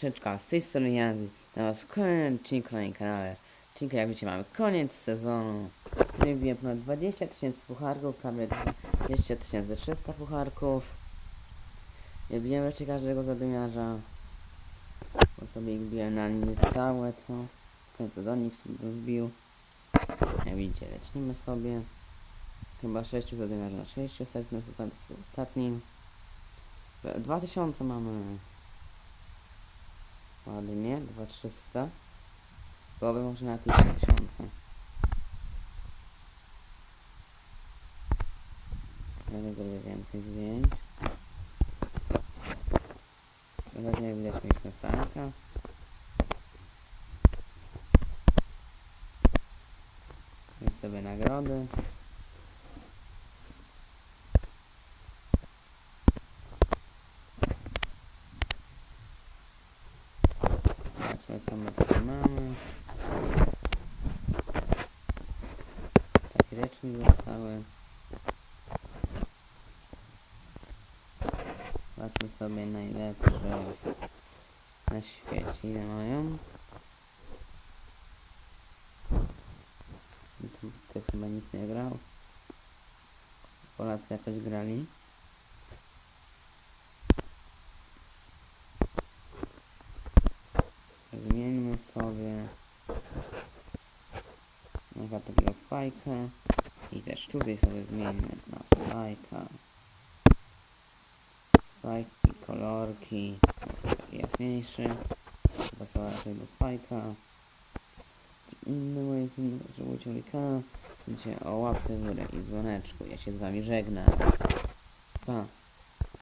Troszeczkę z tej strony Jazdy. Na was w kolejnym odcinku na moim kanale. Odcinku jak widzicie mamy koniec sezonu. Wybiłem ponad 20 tysięcy pucharków, prawie 20 300 pucharków. Wybiłem wreszcie każdego zadymiarza. Bo sobie ich biłem na linie całe to. Ten sezonik sobie wbił. Jak widzicie, lecimy sobie. Chyba 6 zadymiarzy na 600, no sezonie w ostatnim. 2000 mamy. Ładnie, 2300. Byłoby może na 1000. Będę zrobię więcej zdjęć. Wyraźnie jak widać mieliśmy Franka. Jest sobie nagrody. Zobaczmy co my tutaj mamy. Takie rzeczy mi zostały. Zobaczmy sobie najlepsze na świecie. Ile mają? Tu, tu chyba nic nie grał. Polacy jakoś grali. Zmieńmy sobie. Na takiego spajkę. I też tutaj sobie zmieńmy na spajka. Spajki, kolorki. Taki jasniejszy pasował raczej do spajka. Inne moje filmy subskrybujcie mój kanał o łapce w górę i dzwoneczku. Ja się z wami żegnam. Pa